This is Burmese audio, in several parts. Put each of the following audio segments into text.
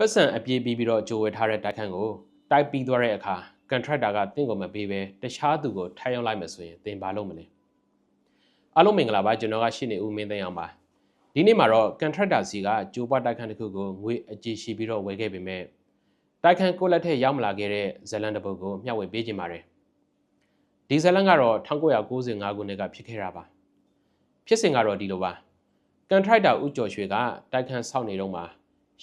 ပတ်စံအပြေးပြီးပြီးတော့ကြိုဝယ်ထားတဲ့တိုက်ခန်းကိုတိုက်ပြီးသွားတဲ့အခါကန်ထရက်တာကတင့်ကုန်မပေးပဲတခြားသူကိုထိုင်ရောက်လိုက်မယ်ဆိုရင်သင်ဘာလုပ်မလဲအားလုံးမင်္ဂလာပါကျွန်တော်ကရှင်းနေဦးမင်းသိန်းအောင်ပါဒီနေ့မှာတော့ကန်ထရက်တာစီကကြိုးပွားတိုက်ခန်းတစ်ခုကိုငွေအကြည့်ရှိပြီးတော့ဝယ်ခဲ့ပေမဲ့တိုက်ခန်းကိုလက်ထက်ရောက်မလာခဲ့တဲ့ဇလန်တစ်ပုဒ်ကိုမျှဝေပေးခြင်းပါတယ်ဒီဇလန်ကတော့1995ခုနှစ်ကဖြစ်ခဲ့တာပါဖြစ်စဉ်ကတော့ဒီလိုပါကန်ထရိုက်တာဦးကျော်ရွှေကတိုက်ခန်းဆောက်နေတော့မှာ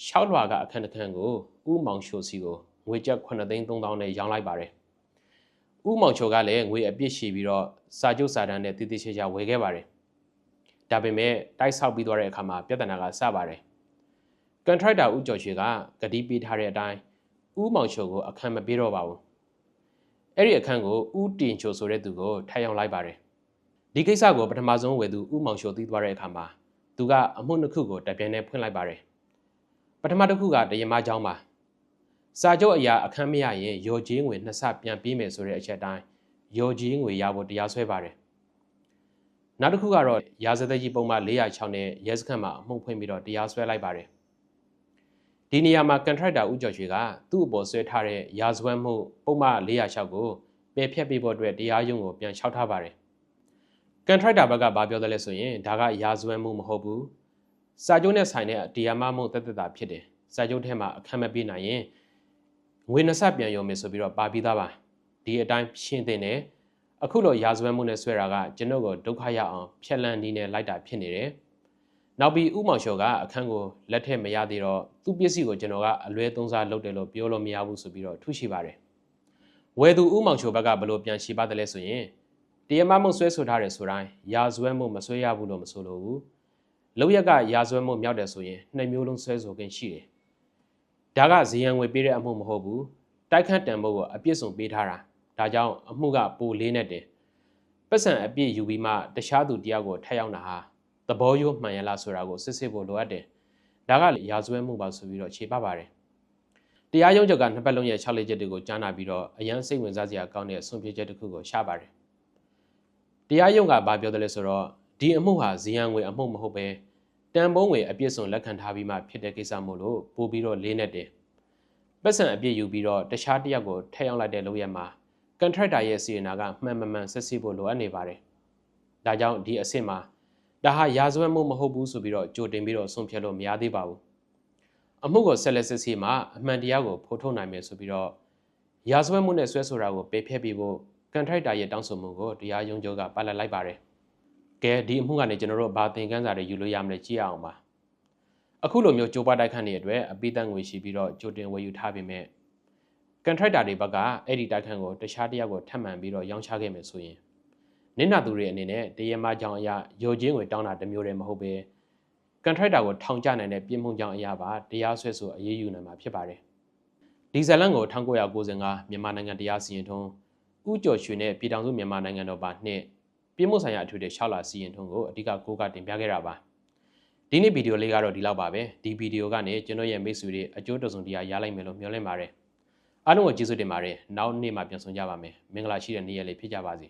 ရှောက်လွှာကအခန်းတစ်ခန်းကိုဦးမောင်ရှိုစီကိုငွေကျပ်9သိန်း3000နဲ့ရောင်းလိုက်ပါတယ်။ဦးမောင်ချိုကလည်းငွေအပြစ်ရှိပြီးတော့စာချုပ်စာတမ်းနဲ့တည်တည်ချာချာဝယ်ခဲ့ပါတယ်။ဒါပေမဲ့တိုက်ဆောက်ပြီးသွားတဲ့အခါမှာပြဿနာကစပါတယ်။ကန်ထရိုက်တာဦးကျော်ရွှေကဂတိပေးထားတဲ့အတိုင်းဦးမောင်ချိုကိုအခန်းမပေးတော့ပါဘူး။အဲ့ဒီအခန်းကိုဦးတင်ချိုဆိုတဲ့သူကိုထိုင်အောင်လိုက်ပါတယ်။ဒီကိစ္စကိုပထမဆုံးဝယ်သူဦးမောင်ချိုသိသွားတဲ့အခါမှာသူကအမှုနှစ်ခုကိုတပြိုင်တည်းဖွင့်လိုက်ပါတယ်။ပ ထမတစ်ခုကတရမเจ้าမှာစာချုပ်အရာအခန်းမရရင်ရော်ကြီးငွေနှစ်ဆပြန်ပေးမယ်ဆိုတဲ့အချက်တိုင်းရော်ကြီးငွေရဖို့တရားစွဲပါတယ်။နောက်တစ်ခုကတော့ရာဇသက်ကြီးပုံမှန်406နဲ့ရဲစခန်းမှာအမှုဖွင့်ပြီးတော့တရားစွဲလိုက်ပါတယ်။ဒီနေရာမှာကန်ထရိုက်တာဦးကျော်ရွှေကသူ့အပေါ်ဆွဲထားတဲ့ရာဇဝတ်မှုပုံမှန်406ကိုပယ်ဖျက်ပေးဖို့အတွက်တရားရုံးကိုပြန်လျှောက်ထားပါတယ်။ကန်ထရိုက်တာဘက်ကဘာပြောတယ်လဲဆိုရင်ဒါကရာဇဝတ်မှုမဟုတ်ဘူး။ စာချုပ်နဲ့ဆိုင်တဲ့တရားမမှုတက်တက်တာဖြစ်တယ်။စာချုပ်ထဲမှာအခမ်းမပေးနိုင်ရင်ငွေနှစ်ဆပြန်ရုံမယ်ဆိုပြီးတော့ပါပြီးသားပါဒီအတိုင်းရှင်းတဲ့နဲ့အခုလိုရာဇဝတ်မှုနဲ့ဆွဲတာကကျွန်တော်ကိုဒုက္ခရအောင်ဖြက်လန်းနေနဲ့လိုက်တာဖြစ်နေတယ်နောက်ပြီးဥမောင်လျှော်ကအခန်းကိုလက်ထက်မရသေးတော့သူ့ပစ္စည်းကိုကျွန်တော်ကအလွဲသုံးစားလုပ်တယ်လို့ပြောလို့မရဘူးဆိုပြီးတော့ထုရှိပါတယ်ဝယ်သူဥမောင်လျှော်ဘက်ကဘလို့ပြန်ရှိပါတယ်လဲဆိုရင်တရားမမှုဆွဲဆိုထားတယ်ဆိုတိုင်းရာဇဝတ်မှုမဆွဲရဘူးလို့မဆိုလိုဘူး လောက်ရက်ကရာဇဝတ်မှုမြောက်တယ်ဆိုရင်နှစ်မျိုးလုံးဆွဲဆိုခြင်းရှိတယ်ဒါကဇီယံငွေပေးတဲ့အမှုမဟုတ်ဘူးတိုက်ခတ်တန်ဖို့ကိုအပြစ်ဆုံးပေးထားတာဒါကြောင့်အမှုကပိုလေးနဲ့တယ်ပတ်စံအပြစ်ယူပြီးမှတခြားသူတယောက်ကိုထပ်ရောက်တာဟာသဘောရိုးမှန်ရလားဆိုတာကိုစစ်စစ်ဖို့လိုအပ်တယ်ဒါကရာဇဝဲမှုပါဆိုပြီးတော့ခြေပပါတယ်တရားရုံးချုပ်ကနှစ်ပတ်လုံးရဲ့6လေးချက်တွေကိုကြားနာပြီးတော့အရန်စိတ်ဝင်စားစရာကောင်းတဲ့ဆုံးဖြတ်ချက်တစ်ခုကိုရှာပါတယ်တရားရုံးကဘာပြောတယ်လဲဆိုတော့ ဒီအမှုဟာဇီယံငွေအမှုမဟုတ်ပဲတန်ပုံးငွေအပြည့်စုံလက်ခံထားပြီးမှဖြစ်တဲ့ကိစ္စမို့လို့ပို့ပြီးတော့လေးနဲ့တယ်ပတ်စံအပြည့်ယူပြီးတော့တခြားတစ်ယောက်ကိုထည့်ရောက်လိုက်တဲ့လုပ်ရမှာကန်ထရက်တာရဲ့စီရင်နာကမှန်မှန်မှန်ဆက်စစ်ဖို့လိုအပ်နေပါတယ်ဒါကြောင့်ဒီအဆင့်မှာဒါဟာရာဇဝတ်မှုမဟုတ်ဘူးဆိုပြီးတော့ကြိုတင်ပြီးတော့ဆုံးဖြတ်လို့မရသေးပါဘူးအမှုကိုဆက်လက်စစ်ဆေးမှာအမှန်တရားကိုဖော်ထုတ်နိုင်မယ်ဆိုပြီးတော့ရာဇဝတ်မှုနဲ့ဆွဲဆိုတာကိုပယ်ဖျက်ပြီးဖို့ကန်ထရက်တာရဲ့တောင်းဆိုမှုကိုတရားရုံးချုပ်ကပါလက်လိုက်ပါတယ် ကဲဒီအမှုကနေကျွန်တော်တို့ဘာသင်ခန်းစာတွေယူလို့ရမလဲကြည့်အောင်ပါအခုလိုမျိုးကြိုးပတိုက်ခန့်နေအတွက်အပိသက်ငွေရှိပြီးတော့ကြိုတင်ဝယ်ယူထားပေမဲ့ကန်ထရက်တာတွေဘက်ကအဲ့ဒီတိုက်ခန့်ကိုတခြားတယောက်ကိုထပ်မံပြီးတော့ရောင်းချခဲ့မယ်ဆိုရင်နင့်နာသူတွေအနေနဲ့တရမကြောင်အရာရိုချင်းငွေတောင်းတာတမျိုးတည်းမဟုတ်ပဲကန်ထရက်တာကိုထောင်ချနိုင်တဲ့ပြင်းမှုကြောင့်အရာပါတရားစွဲဆိုအရေးယူနိုင်မှာဖြစ်ပါတယ်ဒီဇလန်ကို1995မြန်မာနိုင်ငံတရားစီရင်ထုံးဥကျော်ရွှေနဲ့ပြည်ထောင်စုမြန်မာနိုင်ငံတော်ပါနှစ် ပြည်မှုဆိုင်ရာအထူးတဲ့6လစီရင်ထုံးကိုအဓိကကိုးကတင်ပြခဲ့တာပါဒီနေ့ဗီဒီယိုလေးကတော့ဒီလောက်ပါပဲဒီဗီဒီယိုကနေကျွန်တော်ရဲ့မိတ်ဆွေတွေအကျိုးတစုံတရာရလိုက်မယ်လို့မျှော်လင့်ပါတယ်အားလုံးကိုကျေးဇူးတင်ပါတယ်နောက်နေ့မှပြန်ဆောင်ကြပါမယ်မင်္ဂလာရှိတဲ့နေ့ရက်လေးဖြစ်ကြပါစေ